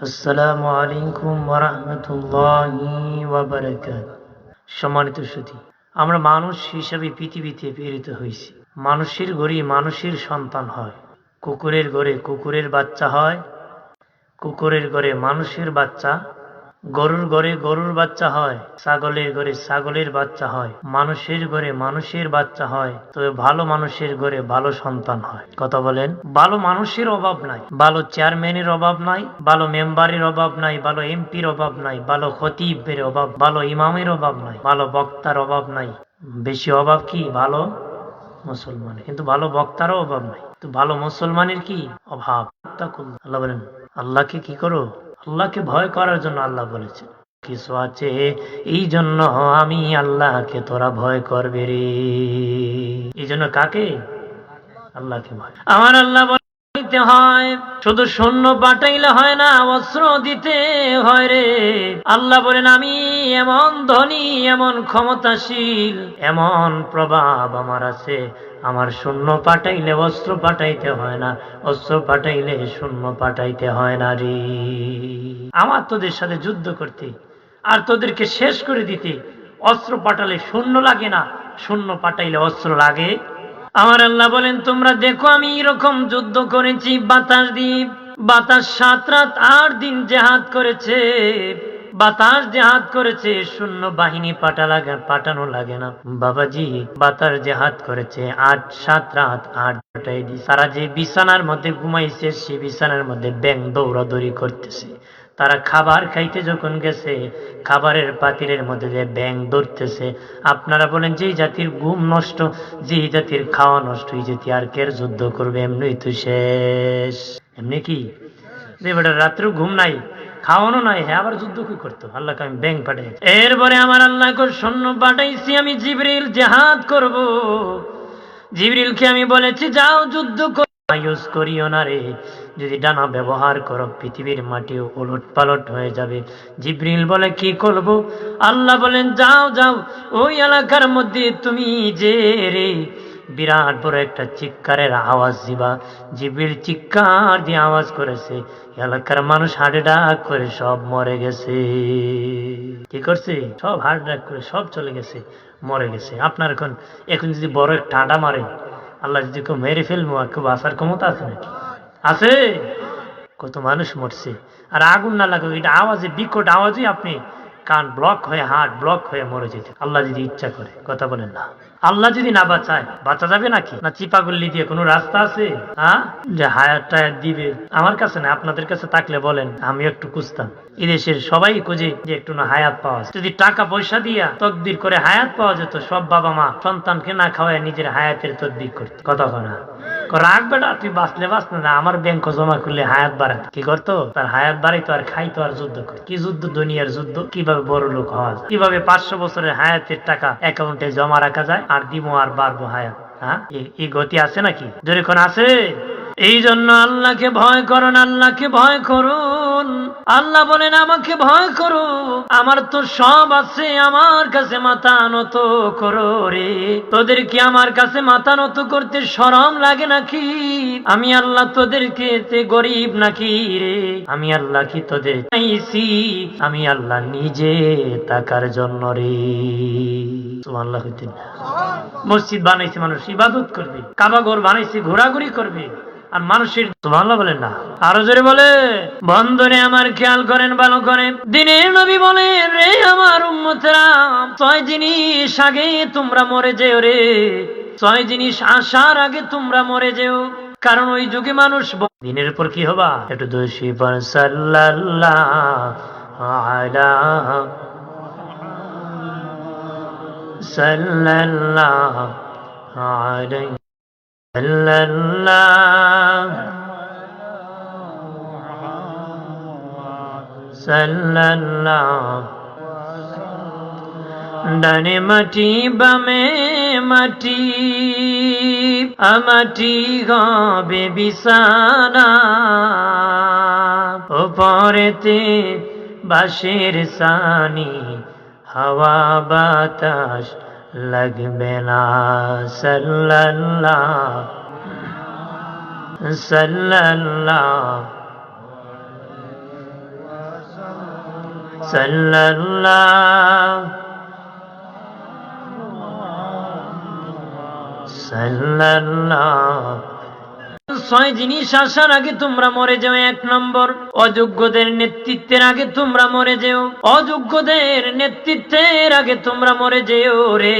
আসসালামু আলাইকুম ওরহমতুল্লাহি সম্মানিত সুধী আমরা মানুষ হিসাবে পৃথিবীতে প্রেরিত হয়েছি। মানুষের ঘরে মানুষের সন্তান হয়। কুকুরের ঘরে কুকুরের বাচ্চা হয়। কুকুরের ঘরে মানুষের বাচ্চা গরুর ঘরে গরুর বাচ্চা হয়, ছাগলের ঘরে ছাগলের বাচ্চা হয়, মানুষের ঘরে মানুষের বাচ্চা হয়, তবে ভালো মানুষের ঘরে ভালো সন্তান হয়। কথা বলেন, ভালো মানুষের অভাব নাই, ভালো চেয়ারম্যানের অভাব নাই, ভালো মেম্বারের অভাব নাই, ভালো এমপির অভাব নাই, ভালো খতিবের অভাব, ভালো ইমামের অভাব নাই, ভালো বক্তার অভাব নাই। বেশি অভাব কি? ভালো মুসলমানের, কিন্তু ভালো বক্তারও অভাব নাই। তো ভালো মুসলমানের কি? অভাব। আল্লাহ বলেন, আল্লাহকে কি করো? আল্লাহকে ভয় করার জন্য আল্লাহ বলেছে কিছু আছে? এই জন্য আমি আল্লাহকে তোরা ভয় করবে রে। এই জন্য কাকে? আল্লাহকে ভয়। আমার আল্লাহ দিতে হয়। শুধু সৈন্য পাঠাইলে হয় না, অস্ত্র দিতে হয় রে। আল্লাহ বলেন, আমি এমন ধনী, এমন ক্ষমতাশীল, এমন প্রভাব আমার আছে। আমার শূন্য পাঠাইলে অস্ত্র পাঠাইতে হয় না, অস্ত্র পাঠাইলে শূন্য পাঠাইতে হয় না রে। আমার তোদের সাথে যুদ্ধ করতে আর তোদেরকে শেষ করে দিতে, অস্ত্র পাঠালে শূন্য লাগে না, শূন্য পাঠাইলে অস্ত্র লাগে। আমার আল্লাহ বলেন, তোমরা দেখো, আমি এরকম যুদ্ধ করেছি, বাতাস দিয়ে। বাতাস সাত রাত আট দিন জেহাদ করেছে। বাতাস জেহাদ করেছে শূন্য বাহিনী পাঠা লাগে পাঠানো লাগে না। বাবাজি, বাতাস জেহাদ করেছে, আট, সাত রাত আট তারা যে বিছানার মধ্যে ঘুমাইছে, সে বিছানার মধ্যে ব্যাং দৌড়াদৌড়ি করতেছে। তারা খাবার খাইতে যখন গেছে, খাবারের পাতিলের মধ্যে যে ব্যাং ধরতেছে। আপনারা বলেন যে জাতির ঘুম নষ্ট যে জাতির খাওয়া নষ্ট, এই জাতি আর কের যুদ্ধ করবে? এমনি তো শেষ। এমনি কি? রাত্রেও ঘুম নাই, খাওয়ানো নাই হ্যাঁ আবার যুদ্ধ কি করতো? আল্লাহকে আমি ব্যাং পাঠাই। এরপরে আমার আল্লাহকে সৈন্য পাঠাইছি, আমি জিবরিল জেহাদ করব। জিবরিলকে আমি বলেছি, যাও যুদ্ধ ইউজ করিও না রে। যদি ডানা ব্যবহার করো, পৃথিবীর মাটিও উলট পালট হয়ে যাবে। জিব্রিল বলে, কি করব? আল্লাহ বলেন, যাও যাও, ওই এলাকার মধ্যে তুমি যে রে। বিরাট বড় একটা চিৎকারের আওয়াজ দিবা। জিব্রিল চিৎকার দিয়ে আওয়াজ করেছে, এলাকার মানুষ হার্ট করে, সব মরে গেছে। কি করছে? সব হার্ট ডাক করে, সব চলে গেছে, মরে গেছে। আপনার এখন এখন যদি বড় একটা ঠান্ডা মারে আল্লাহ যদি কেউ মেরে ফেলব, আর কেউ বাঁচার ক্ষমতা আছে নাকি? আছে? কত মানুষ মরছে। আর আগুন না লাগুক এটা আওয়াজে, বিকট আওয়াজই আপনি কান ব্লক হয়ে হার্ট ব্লক হয়ে মরে যেতে আল্লাহ যদি ইচ্ছা করে, কথা বলেন না। আল্লাহ যদি না বাঁচায়, বাঁচা যাবে নাকি? না চিপাগুল্লি দিয়ে কোনো রাস্তা আছে? যে হায়ার টায়ার দিবে। আমার কাছে না, আপনাদের কাছে থাকলে বলেন, আমি একটু খুঁজতাম। এদেশের সবাই খুঁজে যে একটু না হায়াত পাওয়া। যদি টাকা পয়সা দিয়া তকদির করে হায়াত পাওয়া যেত, সব বাবা মা সন্তানকে না খাওয়ায় নিজের হায়াতের তদবির করতো। কথা না। রাখ বেটা, তুই বাঁচলে বাঁচলে না আমার ব্যাংক জমা করলে হায়াত বাড়াত। কি করতো? তার হায়াত বাড়াইতো আর খাইতো আর যুদ্ধ করতো। কি যুদ্ধ? দুনিয়ার যুদ্ধ। কীভাবে বড় লোক হওয়া যায়? কীভাবে পাঁচশো বছরের হায়াতের টাকা অ্যাকাউন্টে জমা রাখা যায়? আর দিব আর বাড়বো হায়াত। হ্যাঁ? এই- গতি আছে নাকি? যেরকম আছে? এই জন্য আল্লাহকে ভয় করুন আল্লাহকে ভয় করুন আল্লাহ বলেন, আমাকে ভয় করো, আমার তো সব আছে, আমার কাছে মাথা নত করো রে। তোদের কি আমার কাছে মাথা নত করতে সরম লাগে নাকি? আমি আল্লাহ তোদেরকে গরিব নাকি রে? আমি আল্লাহ কি তোদের চাইছি? আমি আল্লাহ নিজে তাকার জন্য রে। আল্লাহ হইতেন মসজিদ বানাইছে মানুষ, ইবাদত করবে, কাবাগর বানাইছে, ঘোরাঘুরি করবে। আর মানুষের সুবহানাল্লাহ বলেন না। আরও জোরে বলে, বন্ধনে আমার খেয়াল করেন, ভালো করে দিনের নবী বলে রে আমার উম্মতেরা, ছয় জিনিস আগে তোমরা মরে যেও রে। ছয় জিনিস আসার আগে তোমরা মরে যেও। কারণ ওই যুগে মানুষ দিনের উপর কি হবা? একটু দোষী পর সাল্লাল্লাহ সাল্লাল্লাহ আলাইহি সাল্লাল্লাহ সাল্লাল্লাহ ডানে মাটি, বামে মাটি, আমাটি হবে বিছানা, ওপরেতে বাঁশের সানি, হাওয়া বাতাস লাগবে না। সাল্লাল্লাহ সাল্লাল্লাহ সাল্লাল্লাহ সাল্লাল্লাহ। ছয় জিনিস আসার আগে তোমরা মরে যাও, এক নম্বর, অযোগ্যদের নেতৃত্বের আগে তোমরা মরে যেও, অযোগ্যদের নেতৃত্বের আগে তোমরা মরে যেও রে।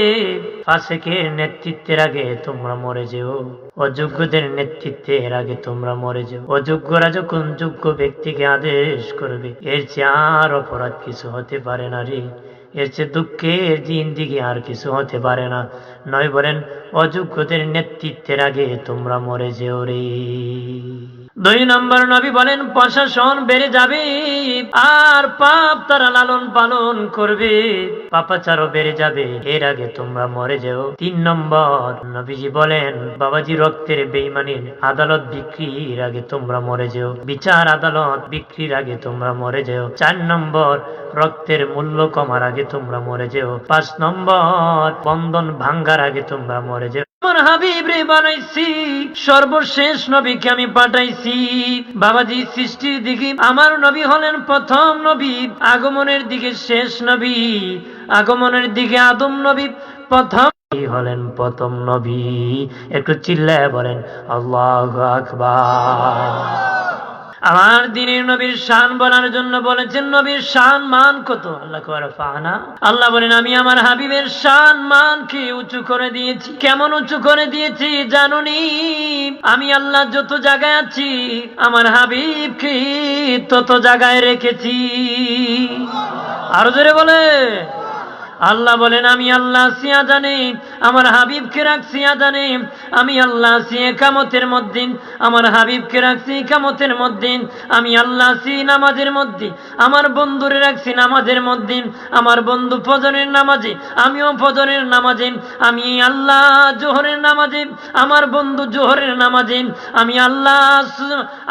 ফাসেকের নেতৃত্বের আগে তোমরা মরে যেও, অযোগ্যদের নেতৃত্বের আগে তোমরা মরে যেও। অযোগ্যরা যখন যোগ্য ব্যক্তিকে আদেশ করবে, এর চেয়ে আর অপরাধ কিছু হতে পারে না রে। এর চেয়ে দুঃখের দিন দিকে আর কিছু হতে পারে না। নয় বলেন অযোগ্যদের নেতৃত্বের আগে তোমরা মরে যেও রে। দুই নম্বর নবী বলেন, প্রশাসন বেড়ে যাবে, আর পাপ তারা লালন পালন করবে। পাপাচারও বেড়ে যাবে, এর আগে তোমরা মরে যেও। তিন নম্বর নবীজি বলেন, বাবাজি রক্তের বেইমানির আদালত বিক্রির আগে তোমরা মরে যেও। বিচার আদালত বিক্রির আগে তোমরা মরে যেও। চার নম্বর রক্তের মূল্য কমার আগে তোমরা মরে যেও। পাঁচ নম্বর বন্ধন ভাঙ্গার আগে তোমরা মরে আমার হাবিব রে বানাইছি। সর্বশেষ নবীকে আমি পাঠাইছি। বাবাজি সৃষ্টির দিকে, আমার নবী হলেন প্রথম নবী, আগমনের দিকে শেষ নবী, আগমনের দিকে আদম নবী, প্রথম হলেন প্রথম নবী। একটু চিল্লায় বলেন, আল্লাহ আকবার। আমার দিনের নবীর শান বলার জন্য বলেছেন, নবীর শান মান কত? আল্লাহ ফানা। আল্লাহ বলেন, আমি আমার হাবিবের শান মানকে উঁচু করে দিয়েছি। কেমন উঁচু করে দিয়েছি জানুনি? আমি আল্লাহ যত জায়গায় আছি, আমার হাবিবকে তত জায়গায় রেখেছি। আরও জোরে বলে। আল্লাহ বলেন, আমি আল্লাহ সিয়া জানে, আমার হাবিবকে রাখছি আজানে আমি আল্লাহ সি একামতের মধ্যে আমার হাবিবকে রাখছি একামতের মধ্যে আমি আল্লাহ সি নামাজের মধ্যে আমার বন্ধুরে রাখছি নামাজের মধ্যে আমার বন্ধু ফজরের নামাজে, আমিও ফজরের নামাজে। আমি আল্লাহ জোহরের নামাজে, আমার বন্ধু জোহরের নামাজে। আমি আল্লাহ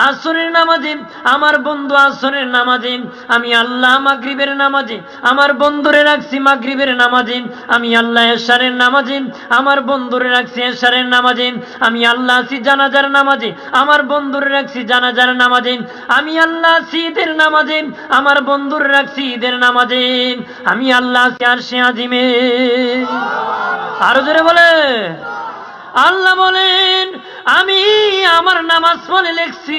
আসরের নামাজে, আমার বন্ধু আসরের নামাজে। আমি আল্লাহ মাগরিবের নামাজে, আমার বন্ধুরে রাখছি মাগরিবের নামাজে আমি আল্লাহ এশারের নামাজে আমার বন্ধুরে রাখছি এশারের নামাজে আমি আল্লাহ আছি জানাজার নামাজে আমার বন্ধুরে রাখছি জানাজার নামাজে আমি আল্লাহ আছি ঈদের নামাজে আমার বন্ধুরে রাখছি ঈদের নামাজে আমি আল্লাহ আছি আর সে আজিমে। আরও জোরে বলে আল্লাহ বলেন আমি আমার নামাজ মানে লেখছি,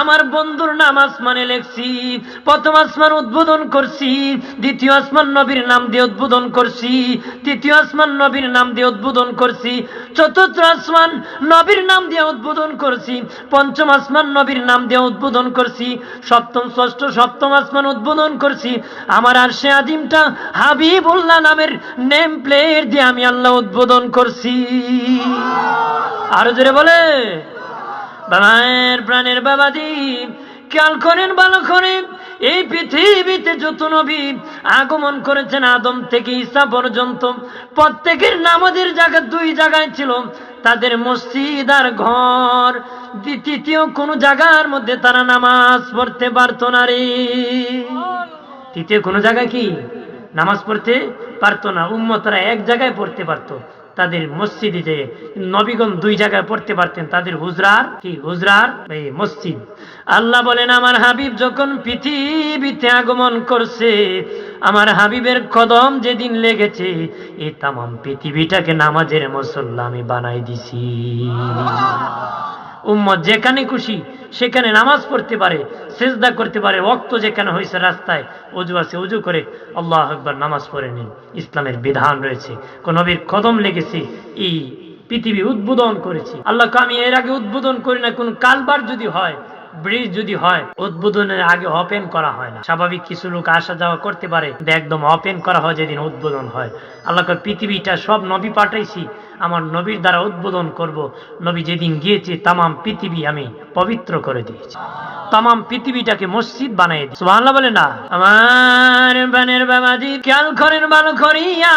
আমার বন্ধুর নামাজ মানে লেখছি, প্রথম আসমান উদ্বোধন করছি, দ্বিতীয় আসমান নবীর নাম দিয়ে উদ্বোধন করছি, তৃতীয় আসমান নবীর নাম দিয়ে উদ্বোধন করছি, চতুর্থ আসমান নবীর নাম দিয়ে উদ্বোধন করছি, পঞ্চম আসমান নবীর নাম দিয়ে উদ্বোধন করছি, সপ্তম, ষষ্ঠ, সপ্তম আসমান উদ্বোধন করছি, আমার আর সে আদিমটা হাবিবুল্লাহ নামের নেম প্লেট দিয়ে আমি আল্লাহ উদ্বোধন করছি। আরও জোরে বলে বাবায়ের প্রাণের বাবা বাবাদি খেয়াল করেন, ভালো করেন, এই পৃথিবীতে যত নবী আগমন করেছেন, আদম থেকে ঈসা পর্যন্ত, প্রত্যেকের নামাজের জায়গা দুই জায়গায় ছিল, তাদের মসজিদ আর ঘর। তৃতীয় কোনো জায়গার মধ্যে তারা নামাজ পড়তে পারতো না রে। তৃতীয় কোনো জায়গায় কি? নামাজ পড়তে পারতো না। উম্মতরা এক জায়গায় পড়তে পারতো। তাদের মসজিদে যে নবীগণ দুই জায়গায় পড়তে পারতেন, তাদের হুজরার, কি হুজরার? এই মসজিদ। আল্লাহ বলেন, আমার হাবিব যখন পৃথিবীতে আগমন করছে আমার হাবিবের কদম যেদিন লেগেছে এই তামাম পৃথিবীটাকে নামাজের মুসল্লা আমি বানাই দিছি। উম্মত যেখানে খুশি, সেখানে নামাজ পড়তে পারে, সেজদা করতে পারে রক্ত যেখানে হয়েছে রাস্তায়, অজু আছে, অজু করে আল্লাহ একবার নামাজ পড়ে নিন। ইসলামের বিধান রয়েছে, কোন নবীর কদম লেগেছে, এই পৃথিবী উদ্বোধন করেছি। আল্লাহকে আমি এর আগে উদ্বোধন করি না, কোন কালবার যদি হয় ব্রিজ যদি হয়, উদ্বোধনের আগে ওপেন করা হয় না। স্বাভাবিক কিছু লোক আসা যাওয়া করতে পারে একদম ওপেন করা হয় যেদিন উদ্বোধন হয়। আল্লাহ পৃথিবীটা সব নবী পাঠাইছি আমার নবীর দ্বারা উদ্বোধন করব। নবী যেদিন গিয়েছে, তামাম পৃথিবী আমি পবিত্র করে দিয়েছি। তামাম পৃথিবীটাকে মসজিদ বানাই দিই সুবহানাল্লাহ বলে না। আমার বানের বাবাজি, খেয়াল করেন, ভালো করিয়া।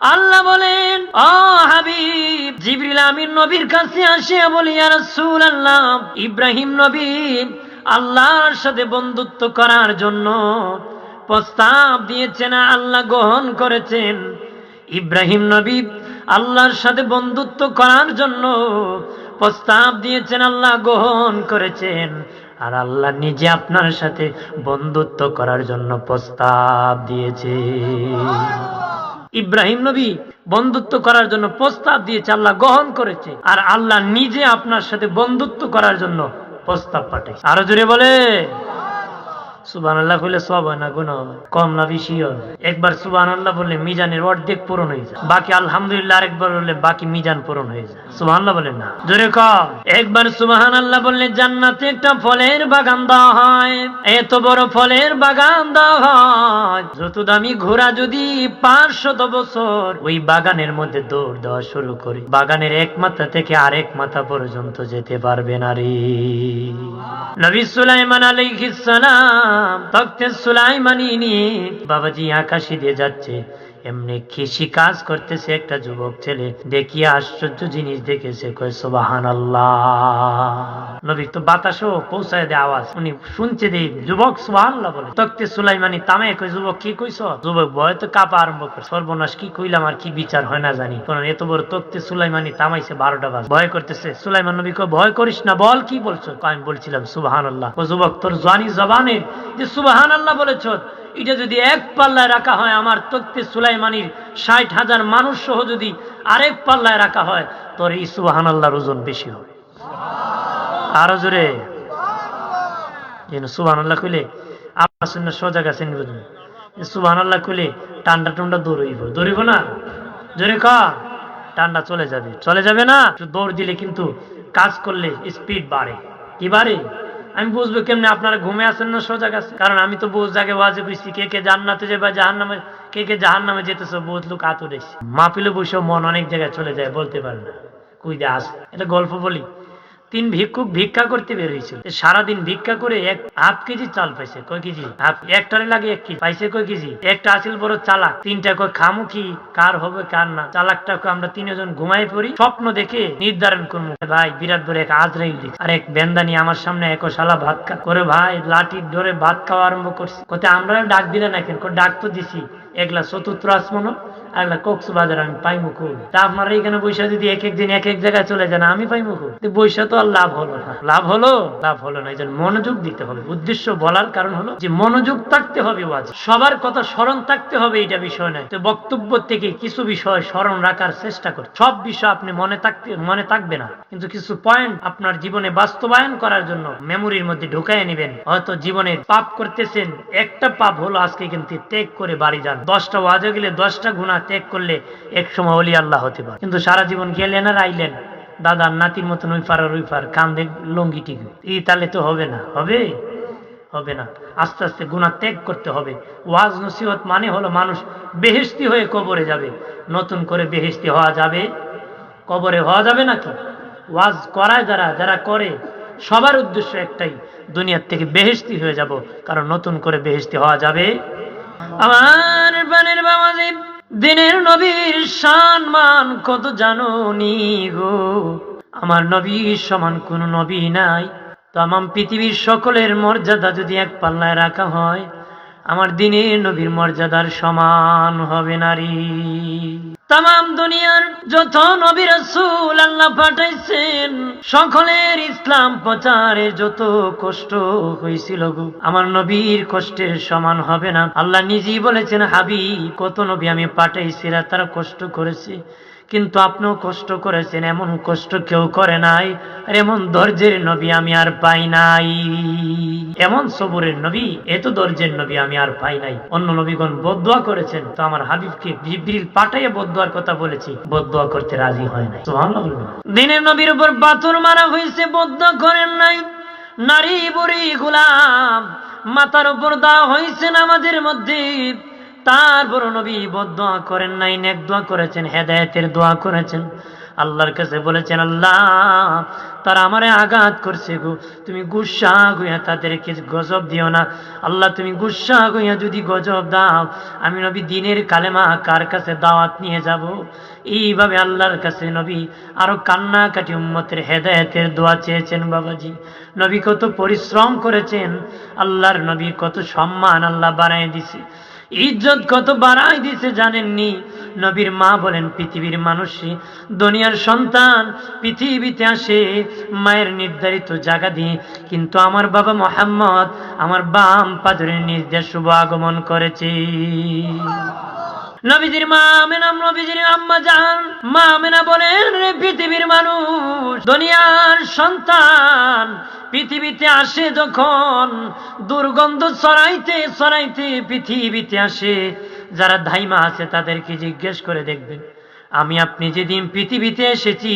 আল্লাহ বলেন, ও হাবিব, জিবরিল আমিন নবীর কাছে আসিয়া বলি, ইয়া রাসূলুল্লাহ, ইব্রাহিম নবী, আল্লাহর সাথে বন্ধুত্ব করার জন্য প্রস্তাব দিয়েছেন, আল্লাহ গ্রহণ করেছেন। ইব্রাহিম নবী আল্লাহর সাথে বন্ধুত্ব করার জন্য প্রস্তাব দিয়েছেন, আল্লাহ গ্রহণ করেছেন। আর আল্লাহ নিজে আপনার সাথে বন্ধুত্ব করার জন্য প্রস্তাব দিয়েছে। ইব্রাহিম নবী বন্ধুত্ব করার জন্য প্রস্তাব দিয়েছে, আল্লাহ গ্রহণ করেছে। আর আল্লাহ নিজে আপনার সাথে বন্ধুত্ব করার জন্য প্রস্তাব পাঠাইছে। আরও জোরে বলে সুবান আল্লাহ করলে সব হয় না হবে কম না বেশি হবে একবার সুবান আল্লাহ বললে মিজানের অর্ধেক পূরণ হয়ে যায়। বাকি আলহামদুলিল্লাহ আরেকবার বললে বাকি মিজান পূরণ হয়ে যায়। সুবাহ আল্লাহ বলেন না। জোরে কম একবার সুবাহান আল্লাহ বললে জান্নাতে একটা ফলের বাগান দেওয়া হয়। এত বড় ফলের বাগান দেওয়া হয়। যত দামি ঘোড়া যদি পাঁচশত বছর ওই বাগানের মধ্যে দৌড় দেওয়া শুরু করে। বাগানের এক মাথা থেকে আরেক মাথা পর্যন্ত যেতে পারবে না রে। নবী সুলাইমান আলাইহিস সালাম তখতে সুলাইমানি নিয়ে বাবাজি আকাশে দিয়ে যাচ্ছে। এমনি কৃষি কাজ করতেছে একটা যুবক ছেলে, দেখিয়ে আশ্চর্য জিনিস দেখেছে, কয় নবী তো বাতাসও পৌঁছায় দেয় আওয়াজ, উনি শুনছে দেই যুবক বলে। সুলাইমানি তামে কই যুবক, কি যুবক ভয় তো কাপা আরম্ভ করে সর্বনাশ কি কইলাম আর কি বিচার হয় না জানি। কারণ এত বড় তক্তে সুলাইমানি তামাইছে বারোটা বাজ। ভয় করতেছে। সুলাইমান নবী ভয় করিস না, বল কি বলছো? আমি বলছিলাম সুবাহান আল্লাহ ও যুবক, তোর জানি জবানের যে সুবাহান আল্লাহ বলেছ এটা যদি এক পাল্লায় রাখা হয়, আমার তক্তে সুলাইমানির ষাট হাজার মানুষ সহ যদি আরেক পাল্লায় রাখা হয়, তোর এই আল্লাহর ওজন বেশি হবে। আরও জোরে। আল্লাহ কইলে আপনার শূন্য সোজা গেছেন সুবাহান আল্লাহ কইলে টান্ডা টুন্ডা দৌড়ইব। দৌড়িব না? জোরে কা। টান্ডা চলে যাবে। চলে যাবে না? দৌড় দিলে কিন্তু কাজ করলে স্পিড বাড়ে। কি বাড়ে? আমি বুঝব কেমনি আপনারা ঘুমে আসেন না সোজা গেছে। কারণ আমি তো বোঝ জাগে ওয়াজে বুঝছি কে কে জান্নাতে যাবে জাহান নামে কে কে জাহান নামে যেতেছে, বহুত লোক আতুর এসে মাপিলে বসে মন অনেক জায়গায় চলে যায়, বলতে পারে না। কুই দে আস। এটা গল্প বলি। তিন ভিক্ষুক ভিক্ষা করতে বের হয়েছিল। সারাদিন ভিক্ষা করে এক হাফ কেজি চাল পাইছে, কয় কেজি? হাফ একটারে লাগে এক কেজি। পাইছে কয় কেজি? একটা আসিল বড় চালাক। তিনটা কয় খামু কি? কার হবে, কার না? চালাকটা আমরা তিনজন ঘুমাই পড়ি, স্বপ্ন দেখে নির্ধারণ করব ভাই, বিরাট বড় এক আজরাইল দেখি আর এক বেন্দানি আমার সামনে এক শালা ভাত করে ভাই, লাঠির ধরে ভাত খাওয়া আরম্ভ করছে। কোথায় আমরা ডাক দিলে না কেন? ডাক তো দিছি। এগুলা চতুর্থ আসমান আগলা কক্সবাজার আমি পাইমু খুব তা আপনারা এখানে বৈশা যদি এক এক দিন এক এক জায়গায় চলে যান, আমি পাইমু খুব বৈশা তো আর লাভ হলো না। লাভ হলো? লাভ হলো না, এই মনোযোগ দিতে হবে। উদ্দেশ্য বলার কারণ হলো যে মনোযোগ থাকতে হবে ওয়াজ। সবার কথা স্মরণ থাকতে হবে এটা বিষয় নয়। তো বক্তব্য থেকে কিছু বিষয় স্মরণ রাখার চেষ্টা কর সব বিষয় আপনি মনে থাকতে, মনে থাকবে না। কিন্তু কিছু পয়েন্ট আপনার জীবনে বাস্তবায়ন করার জন্য মেমোরির মধ্যে ঢুকাই নেবেন। হয়তো জীবনে পাপ করতেছেন, একটা পাপ হলো আজকে কিন্তু ত্যাগ করে বাড়ি যান। দশটা ওয়াজে গেলে দশটা গুণা ত্যাগ করলে এক সময় অলি আল্লাহ হতে পারে। কিন্তু সারা জীবন গেলেন আর আইলেন। দাদার নাতির মতন ওই পার আর ওই পার কান্দে লঙ্গি টিকে এই তাহলে তো হবে না। হবে? হবে না। আস্তে আস্তে গুণা ত্যাগ করতে হবে। ওয়াজ নসিহত মানে হলো মানুষ বেহেস্তি হয়ে কবরে যাবে। নতুন করে বেহেস্তি হওয়া যাবে। কবরে হওয়া যাবে নাকি? ওয়াজ করায় যারা যারা করে, সবার উদ্দেশ্য একটাই, দুনিয়ার থেকে বেহেস্তি হয়ে যাব। কারণ নতুন করে বেহেস্তি হওয়া যাবে। আমার বানের বাবা দেব দিনের নবীর সম্মান মান কত জানো নি গো? আমার নবীর সমান কোনো নবী নাই। তো আমার পৃথিবীর সকলের মর্যাদা যদি এক পাল্লায় রাখা হয় আমার দিনের নবীর মর্যাদার সমান হবে নারী। তাম দুনিয়ার যত নবী রসুল আল্লাহ পাঠাইছেন, সকলের ইসলাম প্রচারে যত কষ্ট হয়েছিল গো, আমার নবীর কষ্টের সমান হবে না। আল্লাহ নিজেই বলেছেন হাবি কত নবী আমি পাঠাইছি তারা কষ্ট করেছে। কিন্তু আপনিও কষ্ট করেছেন, এমন কষ্ট কেউ করে নাই। আর এমন ধৈর্যের নবী আমি আর পাই নাই। এমন সবরের নবী, এত ধৈর্যের নবী আমি আর পাই নাই। অন্য নবীগণ বদুয়া করেছেন, তো আমার হাবিবকে জিবরিল পাঠাইয়ে বদুয়ার কথা বলেছি বদুয়া করতে রাজি হয় নাই। দিনের নবীর উপর পাথর মারা হয়েছে বদুয়া করেন নাই। নারী বুড়ি গুলাম, মাথার উপর দেওয়া হয়েছে আমাদের মধ্যে। তারপর নবী বদোয়া করেন নাই, নেক দোয়া করেছেন, হেদায়েতের দোয়া করেছেন। আল্লাহর কাছে বলেছেন, আল্লাহ, তারা আমারে আঘাত করছে গো। তুমি গুসা গইয়া তাদেরকে গজব দিও না। আল্লাহ, তুমি গুসা গইয়া যদি গজব দাও, আমি নবী দিনের কালেমা কার কাছে দাওয়াত নিয়ে যাব? এইভাবে আল্লাহর কাছে নবী আরও কান্নাকাটি উম্মতের হেদায়েতের দোয়া চেয়েছেন বাবাজি। নবী কত পরিশ্রম করেছেন। আল্লাহর নবী কত সম্মান আল্লাহ বানায় দিছে। ইজ্জত কত বাড়াই দিছে জানেননি? নবীর মা বলেন, পৃথিবীর মানুষে, দুনিয়ার সন্তান পৃথিবীতে আসে, মায়ের নির্ধারিত জায়গা দিয়ে। কিন্তু আমার বাবা মোহাম্মদ আমার বাম পাদরের নির্দেশ শুভ আগমন করেছে। নবীজির মা আমেনা, নবীজির আম্মা জান, মা আমেনা বলেন পৃথিবীর মানুষ, দুনিয়ার সন্তান পৃথিবীতে আসে যখন দুর্গন্ধ ছড়াইতে ছড়াইতে পৃথিবীতে আসে, যারা ধাইমা আছে তাদেরকে জিজ্ঞেস করে দেখবেন, আমি আপনি যেদিন পৃথিবীতে এসেছি,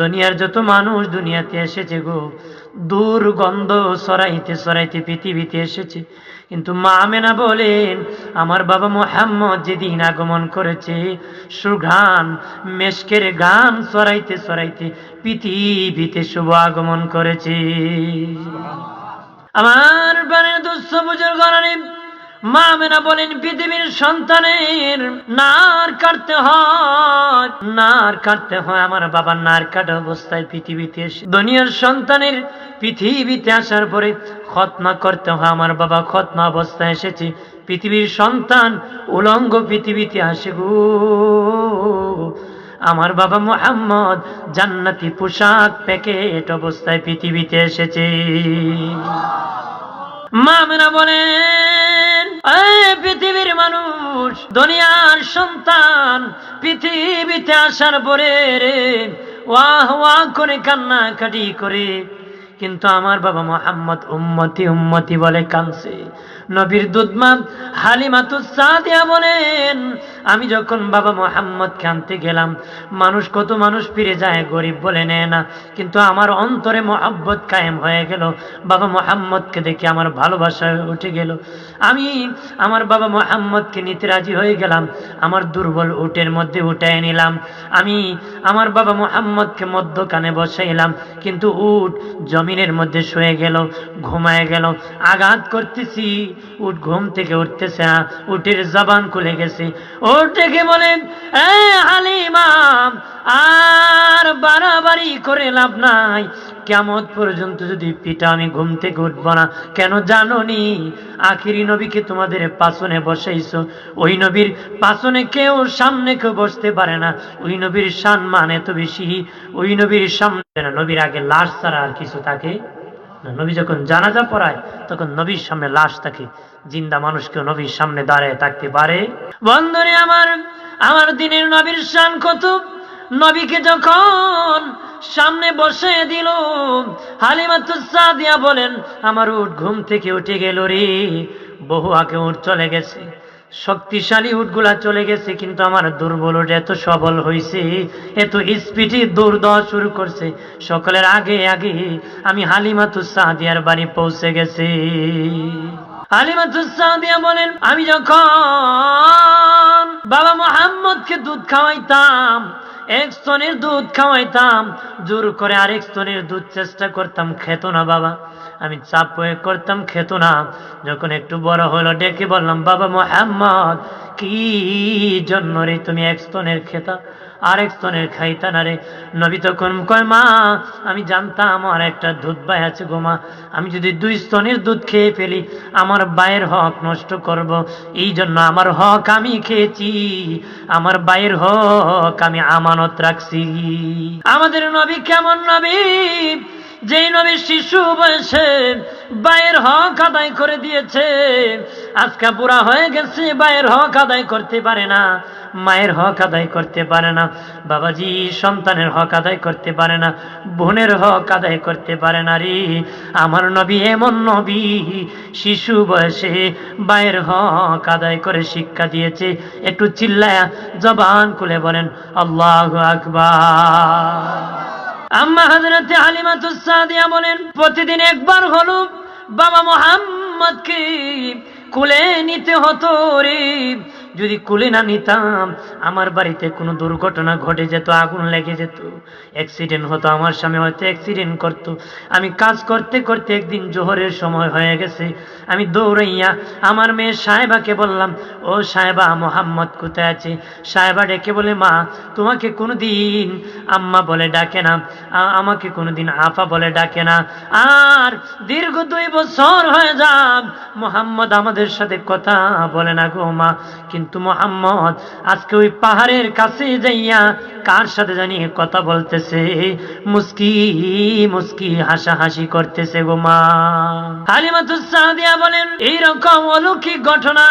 দুনিয়ার যত মানুষ দুনিয়াতে এসেছে গো, দুর্গন্ধ সরাইতে সরাইতে পৃথিবীতে এসেছে। কিন্তু মা আমেনা বলেন আমার বাবা মোহাম্মদ যেদিন আগমন করেছে সুঘান মেশকের গান সরাইতে সরাইতে পৃথিবীতে শুভ আগমন করেছে। আমার বানের দুঃস্থ বুজুর্গ মা মেনা বলেন, পৃথিবীর সন্তানের নার কাটতে হয়, নার কাটতে হয়। আমার বাবার নার কাটা অবস্থায় পৃথিবীতে এসে, দুনিয়ার সন্তানের পৃথিবীতে আসার পরে খতমা করতে হয়। আমার বাবা খতমা অবস্থায় এসেছে। পৃথিবীর সন্তান উলঙ্গ পৃথিবীতে আসে গো। আমার বাবা মোহাম্মদ জান্নাতি পোশাক, প্যাকেট অবস্থায় পৃথিবীতে এসেছে। মামেনা বলেন, "এই পৃথিবীর মানুষ, দুনিয়ার সন্তান, পৃথিবীতে আসার পরে রে, ওয়াহ ওয়াহ করে কান্না কাটি করে। কিন্তু আমার বাবা মোহাম্মদ উম্মতি উম্মতি বলে কানছে নবীর দুধমা হালিমাতুস সাদিয়া বলেন, আমি যখন বাবা মোহাম্মদকে আনতে গেলাম, মানুষ কত মানুষ ফিরে যায়, গরিব বলে নেয় না। কিন্তু আমার অন্তরে মোহাব্বত কায়েম হয়ে গেল। বাবা মোহাম্মদকে দেখে আমার ভালোবাসা উঠে গেল। আমি আমার বাবা মোহাম্মদকে নিতে রাজি হয়ে গেলাম। আমার দুর্বল উটের মধ্যে উঠায় নিলাম। আমি আমার বাবা মোহাম্মদকে মধ্যখানে বসাইলাম। কিন্তু উট জমিনের মধ্যে শুয়ে গেল, ঘুমায় গেল। আঘাত করতেছি। উট ঘুম থেকে উঠতেছে না উটের জবান খুলে গেছে। ও ডেকে বলেন হালিমাম আর বাড়াবাড়ি করে লাভ নাই। কেমন পর্যন্ত যদি পিতা আমি ঘুম থেকে উঠব না, কেন জানো নি আখিরি নবীকে তোমাদের পাশনে বসাইছো। ওই নবীর পাশনে কেউ সামনে কেউ বসতে পারে না। ওই নবীর সম্মান এত বেশি, ওই নবীর সামনে নবীর আগে লাশ ছাড়া আর কিছু থাকে নবী যখন জানাজা পড়ায়, তখন নবীর সামনে লাশ থাকে। জিন্দা মানুষকেও নবীর সামনে দাঁড়ায় থাকতে পারে? বন্ধুরে আমার আমার দিনের নবীর শান কত? নবীকে যখন সামনে বসে দিল হালিমাতুসাদিয়া বলেন, আমার উঠ ঘুম থেকে উঠে গেল রে, বহু আগে উঠ চলে গেছে। শক্তিশালী উটগুলা চলে গেছে, কিন্তু আমার দুর্বল উট এত সবল হয়েছে এত স্পিডে দৌড় দেওয়া শুরু করছে। সকলের আগে আগে আমি হালিমাতুসাদিয়ার বাড়ি পৌঁছে গেছি। হালিমাতুসাদিয়া বলেন, আমি যখন বাবা মোহাম্মদকে দুধ খাওয়াইতাম, এক স্তনের দুধ খাওয়াইতাম, জোর করে আরেক স্তনের দুধ চেষ্টা করতাম, খেত না বাবা। আমি চাপ প্রয়োগ করতাম খেত না। যখন একটু বড় হলো ডেকে বললাম, বাবা মোহাম্মদ, কি জন্য রে তুমি এক স্তনের খেতা আরেক স্তনের খাইতা না রে? নবী তখন কয়, মা, আমি জানতাম আমার একটা দুধ বাই আছে গো মা, আমি যদি দুই স্তনের দুধ খেয়ে ফেলি, আমার বায়ের হক নষ্ট করব। এই জন্য আমার হক আমি খেয়েছি, আমার বায়ের হক আমি আমানত রাখছি। আমাদের নবী কেমন নবী? যেই নবী শিশু বয়সে বায়ের হক আদায় করে দিয়েছে, আজকে বুড়া হয়ে গেছে বায়ের হক আদায় করতে পারে না, মায়ের হক আদায় করতে পারে না, বাবাজি সন্তানের হক আদায় করতে পারে না, বোনের হক আদায় করতে পারে না রে। আমার নবী এমন নবী, শিশু বয়সে বায়ের হক আদায় করে শিক্ষা দিয়েছে। একটু চিল্লায়া জবান খুলে বলেন, আল্লাহ আকবার। আম্মা হাজরাতে সাদিয়া বলেন প্রতিদিন একবার হলো বাবা মোহাম্মদকে কুলে নিতে হতো রে। যদি কুলে না নিতাম, আমার বাড়িতে কোনো দুর্ঘটনা ঘটে যেত, আগুন লেগে যেত। অ্যাক্সিডেন্ট হতো, আমার স্বামী হয়তো অ্যাক্সিডেন্ট করতো। আমি কাজ করতে করতে একদিন জোহরের সময় হয়ে গেছে। আমি দৌড়াইয়া আমার মেয়ে সাহেবাকে বললাম, ও সাহেবা, মোহাম্মদ কোথায় আছে? সাহেবা ডেকে বলে, মা, তোমাকে কোনো দিন আম্মা বলে ডাকে না আমাকে কোনো দিন আফা বলে ডাকে না। আর দীর্ঘ দুই বছর হয়ে যাক, মোহাম্মদ আমাদের সাথে কথা বলে না গো মা। কিন্তু মোহাম্মদ, আজকে ওই পাহাড়ের কাছে যাইয়া কার সাথে জানি কথা বলতেছে? মুস্কি মুস্কি হাসাহাসি করতেছে গো মা। হালিমাতুস সাদিয়া বলেন, এইরকম অলৌকিক ঘটনা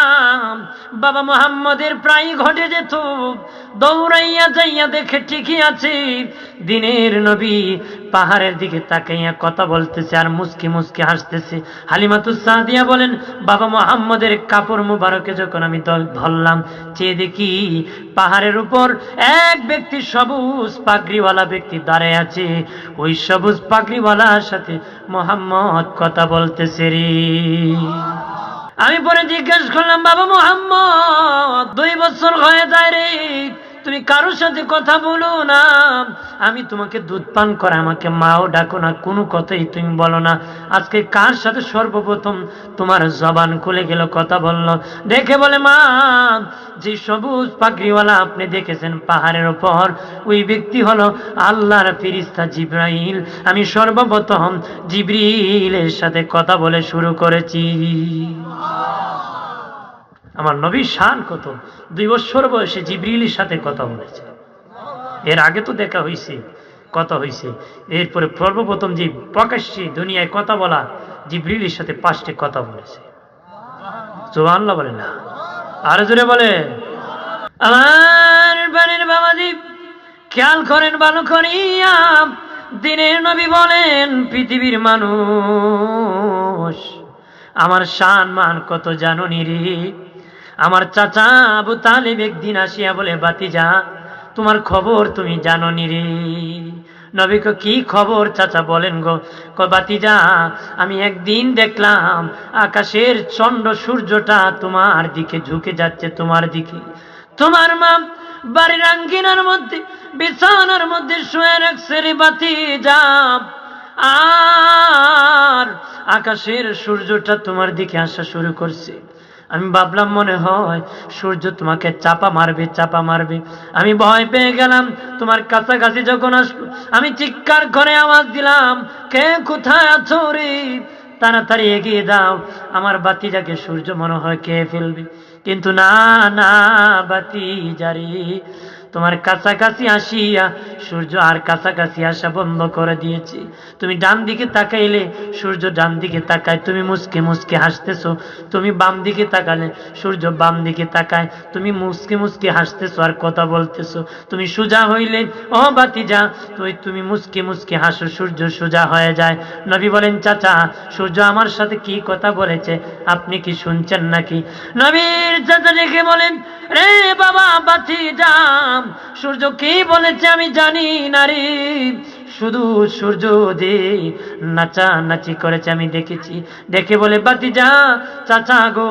বাবা মোহাম্মদের প্রায় ঘটে যেত। দৌড়াইয়া যাইয়া দেখে ঠিকই আছে, দিনের নবী পাহাড়ের দিকে তাকাইয়া কথা বলতেছে আর মুস্কি মুস্কি হাসতেছে। সাদিয়া বলেন, বাবা মোহাম্মদের কাপড় মুবারকে যখন আমি ধরলাম, চেয়ে দেখি পাহাড়ের উপর এক ব্যক্তি সবুজ পাগড়িওয়ালা ব্যক্তি দাঁড়ায় আছে। ওই সবুজ পাগড়িওয়ালার সাথে মোহাম্মদ কথা বলতেছে রে। আমি পরে জিজ্ঞেস করলাম, বাবা মোহাম্মদ, দুই বছর হয়ে যায় রে তুমি কারোর সাথে কথা বলো না। আমি তোমাকে দুধ পান করে আমাকে মাও ডাকো না, কোনো কথাই তুমি বলো না। আজকে কার সাথে সর্বপ্রথম তোমার জবান খুলে গেল, কথা বলল? দেখে বলে, মা, যে সবুজ পাগড়িওয়ালা আপনি দেখেছেন পাহাড়ের ওপর, ওই ব্যক্তি হলো আল্লাহর ফিরিস্তা জিব্রাইল। আমি সর্বপ্রথম জিব্রিলের সাথে কথা বলে শুরু করেছি। আমার নবীর শান কত? দুই বছর বয়সে জিব্রিলের সাথে কথা বলেছে। এর আগে তো দেখা হয়েছে কথা হয়েছে এরপরে সর্বপ্রথম যে প্রকাশ্যে দুনিয়ায় কথা বলা, জিব্রিলের সাথে পাঁচটি কথা বলেছে। জোয়ান্লা বলে না। আরও জোরে বলে আমার বাড়ির বাবাজি, খেয়াল করেন ভালো করিয়া দিনের নবী বলেন, পৃথিবীর মানুষ, আমার শান মান কত জাননি রে? আমার চাচা আবু তালেব একদিন আসিয়া বলে বাতিজা তোমার খবর তুমি জাননি রে। নবী কো, খবর? চাচা বলেন গো ক বাতিজা আমি একদিন দেখলাম আকাশের চন্দ্র সূর্যটা তোমার দিকে ঝুঁকে যাচ্ছে তোমার দিকে। তোমার মা বাড়ির আঙ্গিনার মধ্যে বিছানার মধ্যে শুয়ে রাখছে রে বাতি যা আর আকাশের সূর্যটা তোমার দিকে আসা শুরু করছে। আমি ভাবলাম, মনে হয় সূর্য তোমাকে চাপা মারবে চাপা মারবে। আমি ভয় পেয়ে গেলাম, তোমার কাছাকাছি যখন আসলো, আমি চিৎকার করে আওয়াজ দিলাম, কে কোথায় আছো রে? তাড়াতাড়ি এগিয়ে দাও আমার বাতিজাকে সূর্য মনে হয় কে ফেলবে। কিন্তু না না, বাতি জারি। তোমার কাছাকাছি আসিয়া সূর্য আর কাছাকাছি আসা বন্ধ করে দিয়েছে। তুমি ডান দিকে তাকাইলে, সূর্য ডান দিকে তাকায়। তুমি মুসকে মুসকে হাসতেছো, তুমি বাম দিকে তাকালে, সূর্য বাম দিকে তাকায়। তুমি মুসকে মুসকে হাসতেছো আর কথা বলতেছো। তুমি সোজা হইলে, ও বাতি যা তুই তুমি মুসকে মুসকে হাসো, সূর্য সোজা হয়ে যায়। নবী বলেন, চাচা, সূর্য আমার সাথে কি কথা বলেছে? আপনি কি শুনছেন নাকি? নবীর চাচা রেখে বলেন, রে বাবা বাতি যাম সূর্য কি বলেছে আমি জানি নারী শুধু সূর্য দে নাচা নাচি করেছে, আমি দেখেছি। দেখে বলে বাতি যা চাচা গো,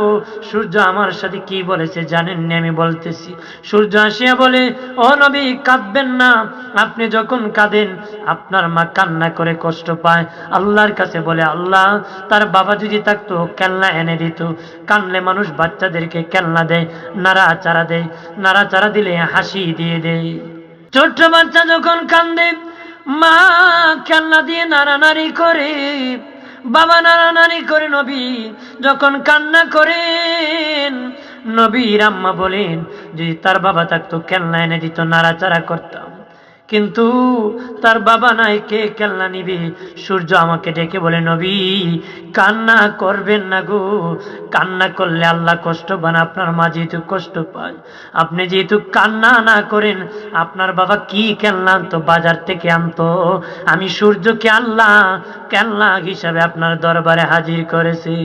সূর্য আমার সাথে কি বলেছে জানেননি, আমি বলতেছি। সূর্য আসিয়া বলে, ও নবী, কাঁদবেন না। আপনি যখন কাঁদেন, আপনার মা কান্না করে কষ্ট পায়। আল্লাহর কাছে বলে, আল্লাহ, তার বাবা যদি থাকতো খেলনা এনে দিত। কানলে মানুষ বাচ্চাদেরকে খেলনা দেয়, নাড়াচাড়া দেয়। নাড়াচাড়া দিলে হাসি দিয়ে দেয়। ছোট্ট বাচ্চা যখন কান্দে মা খেলনা দিয়ে নাড়ানাড়ি করে, বাবা নাড়ানাড়ি করে নবী, যখন কান্না করেন, নবীর আম্মা বলেন, যদি তার বাবা থাকতো খেলনা এনে দিত, নাড়াচাড়া করতাম। কিন্তু তার বাবা নাই, কে কেলনা নিবে? সূর্য আমাকে ডেকে বলে, নবী, কান্না করবেন না গো। কান্না করলে আল্লাহ কষ্ট পান, আপনার মা যেহেতু কষ্ট পায়। আপনি যেহেতু কান্না না করেন, আপনার বাবা কি খেলনা আনতো? বাজার থেকে আনতো। আমি সূর্যকে আল্লাহ খেলনা হিসাবে আপনার দরবারে হাজির করেছি।